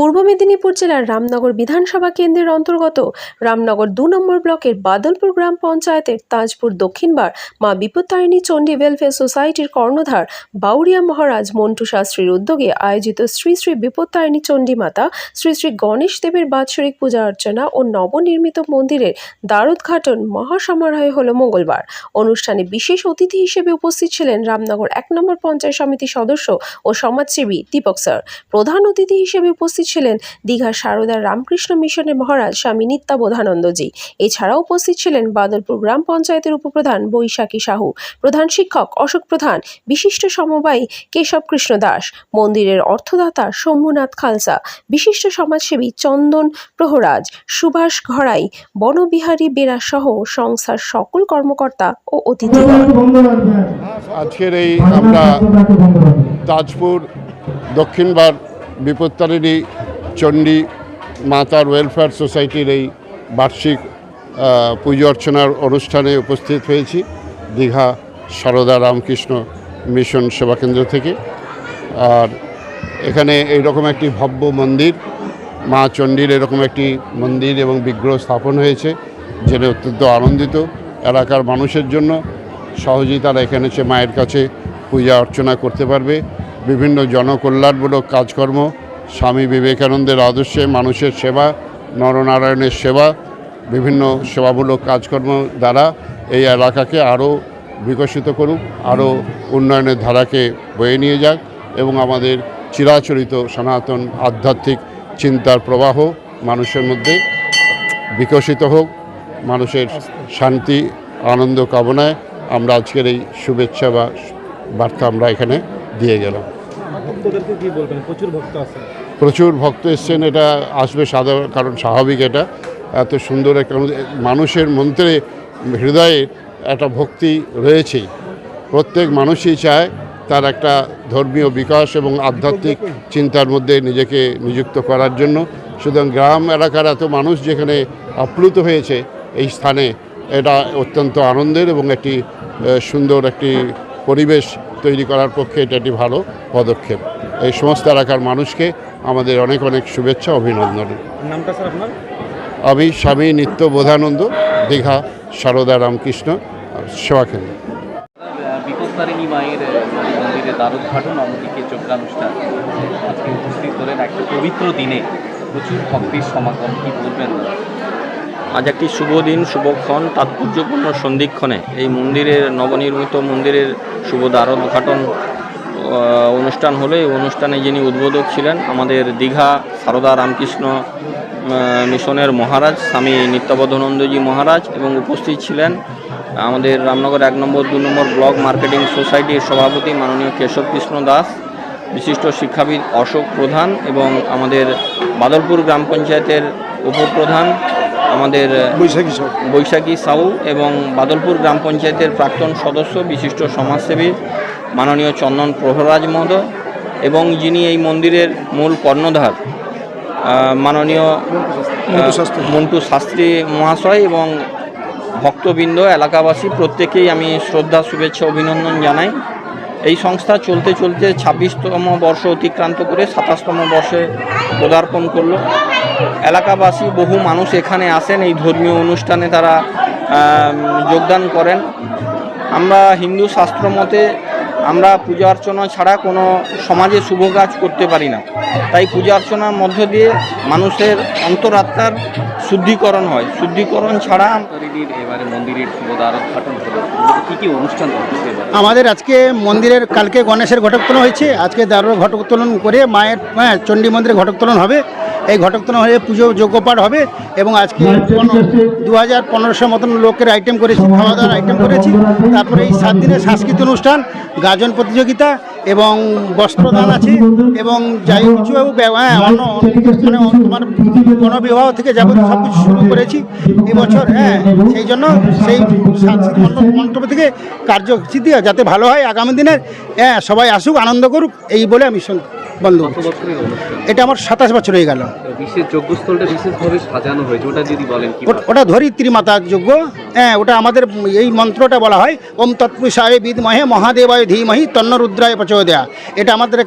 পূর্ব মেদিনীপুর জেলার রামনগর বিধানসভা কেন্দ্রের অন্তর্গত রামনগর দু নম্বর ব্লকের বাদলপুর গ্রাম পঞ্চায়েতের তাজপুর দক্ষিণবার মা বিপত্তারিণী চণ্ডী ওয়েলফেয়ার সোসাইটির কর্ণধার বাউরিয়া মহারাজ মন্টু শাস্ত্রীর উদ্যোগে আয়োজিত শ্রী শ্রী বিপত্তারিণী চণ্ডী মাতা, শ্রী শ্রী গণেশ দেবের বাৎসরিক পূজা অর্চনা ও নবনির্মিত মন্দিরের দ্বারোদ্ঘাটন মহাসমারোহে হল মঙ্গলবার। অনুষ্ঠানে বিশেষ অতিথি হিসেবে উপস্থিত ছিলেন রামনগর এক নম্বর পঞ্চায়েত সমিতির সদস্য ও সমাজসেবী দীপক স্যার। প্রধান অতিথি হিসেবে উপস্থিত ছিলেন দীঘা সারদা রামকৃষ্ণ মিশনের মহারাজ স্বামী নিত্যাবোধানন্দজি। এছাড়াও উপস্থিত ছিলেন বাদলপুর গ্রাম পঞ্চায়েতের উপপ্রধান বৈশাখী সাহু প্রধান শিক্ষক অশোক প্রধান বিশিষ্ট সমবায়ী কেশব কৃষ্ণ দাস মন্দিরের অর্থদাতা শম্ভুনাথ খালসা বিশিষ্ট সমাজসেবী চন্দন প্রহরাজ সুভাষ ঘড়াই বনবিহারী বেরা সহ সংস্থার সকল কর্মকর্তা ও অতিথি। আজকের এই আমরা তাজপুর দক্ষিণবার বিপত্তারিণী চণ্ডী মাতার ওয়েলফেয়ার সোসাইটির এই বার্ষিক পুজো অর্চনার অনুষ্ঠানে উপস্থিত হয়েছি। দীঘা সারদা রামকৃষ্ণ মিশন সেবাকেন্দ্র থেকে। আর এখানে এইরকম একটি ভব্য মন্দির, মা চণ্ডীর এরকম একটি মন্দির এবং বিগ্রহ স্থাপন হয়েছে জেনে অত্যন্ত আনন্দিত এলাকার মানুষের জন্য। সহজেই তারা এখানে এসে মায়ের কাছে পূজা অর্চনা করতে পারবে। বিভিন্ন জনকল্যাণমূলক কাজকর্ম, স্বামী বিবেকানন্দের আদর্শে মানুষের সেবা, নরনারায়ণের সেবা, বিভিন্ন সেবামূলক কাজকর্ম দ্বারা এই এলাকাকে আরও বিকশিত করুক, আরও উন্নয়নের ধারাকে বয়ে নিয়ে যাক এবং আমাদের চিরাচরিত সনাতন আধ্যাত্মিক চিন্তার প্রবাহ মানুষের মধ্যে বিকশিত হোক, মানুষের শান্তি, আনন্দ কামনায় আমরা আজকের এই শুভেচ্ছা বা বার্তা আমরা এখানে দিয়ে গেলাম। ভক্তদেরকে কি বলবেন? প্রচুর ভক্ত আছে প্রচুর ভক্ত এসছেন এটা আসবে সাধারণ কারণ স্বাভাবিক এটা। এত সুন্দর একটা মানুষের মন্ত্রে হৃদয়ে একটা ভক্তি রয়েছেই। প্রত্যেক মানুষই চায় তার একটা ধর্মীয় বিকাশ এবং আধ্যাত্মিক চিন্তার মধ্যে নিজেকে নিযুক্ত করার জন্য। সুতরাং গ্রাম এলাকার এত মানুষ যেখানে আপ্লুত হয়েছে এই স্থানে এটা অত্যন্ত আনন্দের এবং একটি সুন্দর একটি পরিবেশ তৈরি করার পক্ষে এটা একটি ভালো পদক্ষেপ। এই সমস্ত এলাকার মানুষকে আমাদের অনেক অনেক শুভেচ্ছা অভিনন্দন। নামটা স্যার আপনার? আমি স্বামী নিত্য বোধানন্দ দীঘা সারদা রামকৃষ্ণ সেবাকেন্দ্র বিপত্তারিণী মায়ের মন্দিরে দ্বারোদ্ঘাটন অন্যদিকে যোগ্যানুষ্ঠান আজকে উপস্থিত হলেন একটা পবিত্র দিনে প্রচুর ভক্তির সমাগম কি বলবেন? আজ একটি শুভ দিন শুভক্ষণ তাৎপর্যপূর্ণ সন্ধিক্ষণে। এই মন্দিরের নবনির্মিত মন্দিরের শুভ দ্বারোদ্ঘাটন আহ, অনুষ্ঠান হলো। এই অনুষ্ঠানে যিনি উদ্বোধক ছিলেন আমাদের দীঘা সারদা রামকৃষ্ণ মিশনের মহারাজ স্বামী নিত্যাবধানন্দজি মহারাজ এবং উপস্থিত ছিলেন আমাদের রামনগর এক নম্বর দু নম্বর ব্লক মার্কেটিং সোসাইটির সভাপতি মাননীয় কেশব কৃষ্ণ দাস বিশিষ্ট শিক্ষাবিদ অশোক প্রধান এবং আমাদের বাদলপুর গ্রাম পঞ্চায়েতের উপপ্রধান আমাদের বৈশাখী বৈশাখী সাউ এবং বাদলপুর গ্রাম পঞ্চায়েতের প্রাক্তন সদস্য বিশিষ্ট সমাজসেবী মাননীয় চন্দন প্রহরাজ মহোদয় এবং যিনি এই মন্দিরের মূল কর্ণধার মাননীয়। মন্টু শাস্ত্রী মহাশয় এবং ভক্তবৃন্দ এলাকাবাসী প্রত্যেকেই আমি শ্রদ্ধা শুভেচ্ছা অভিনন্দন জানাই। এই সংস্থা চলতে চলতে ছাব্বিশতম বর্ষ অতিক্রান্ত করে সাতাশতম বর্ষে পদার্পণ করল। এলাকাবাসী, বহু মানুষ এখানে আসেন, এই ধর্মীয় অনুষ্ঠানে তারা যোগদান করেন। আমরা হিন্দু শাস্ত্র মতে আমরা পূজা অর্চনা ছাড়া কোনো সমাজে শুভ কাজ করতে পারি না। তাই পূজা অর্চনার মধ্য দিয়ে মানুষের অন্তরাত্মার শুদ্ধিকরণ হয়। শুদ্ধিকরণ ছাড়া এবারে মন্দিরের আমাদের আজকে মন্দিরের, কালকে গণেশের ঘটকতলন হয়েছে। আজকে দারুর ঘটোত্তোলন করে মায়ের হ্যাঁ চণ্ডী মন্দিরে ঘটোত্তোলন হবে। এই ঘটকতলন হয়ে পুজো যজ্ঞপাঠ হবে এবং আজকে দু হাজার পনেরোশো মতন লোকের আইটেম করেছি খাওয়া দাওয়ার আইটেম করেছি। তারপরে এই সাত দিনের সাংস্কৃতিক অনুষ্ঠান গাজন প্রতিযোগিতা এবং বস্ত্রদান আছে এবং যাই কিছু হ্যাঁ অন্য মানে তোমার গণবিবাহ থেকে যাবতীয় সব কিছু শুরু করেছি এবছর হ্যাঁ সেই জন্য সেই সাংস্কৃতিক মণ্ডপ থেকে কার্যসূচি দিয়ে যাতে ভালো হয় আগামী দিনের হ্যাঁ সবাই আসুক আনন্দ করুক এই বলে আমি অনুষ্ঠান। এটা আমার সাতাশ বছর হয়ে গেল। বিশেষ যজ্ঞস্থলটা বিশেষভাবে সাজানো হয়েছে ওটা যদি বলেন ওটা- ধরিত্রী মাতার যোগ্য হ্যাঁ ওটা আমাদের এই মন্ত্রটা বলা হয় ওম তৎপুষায় বিদমহে মহাদেবায় ধীমহি তন্নরুদ্রায় প্রচয় প্রচোদয়া। এটা আমাদের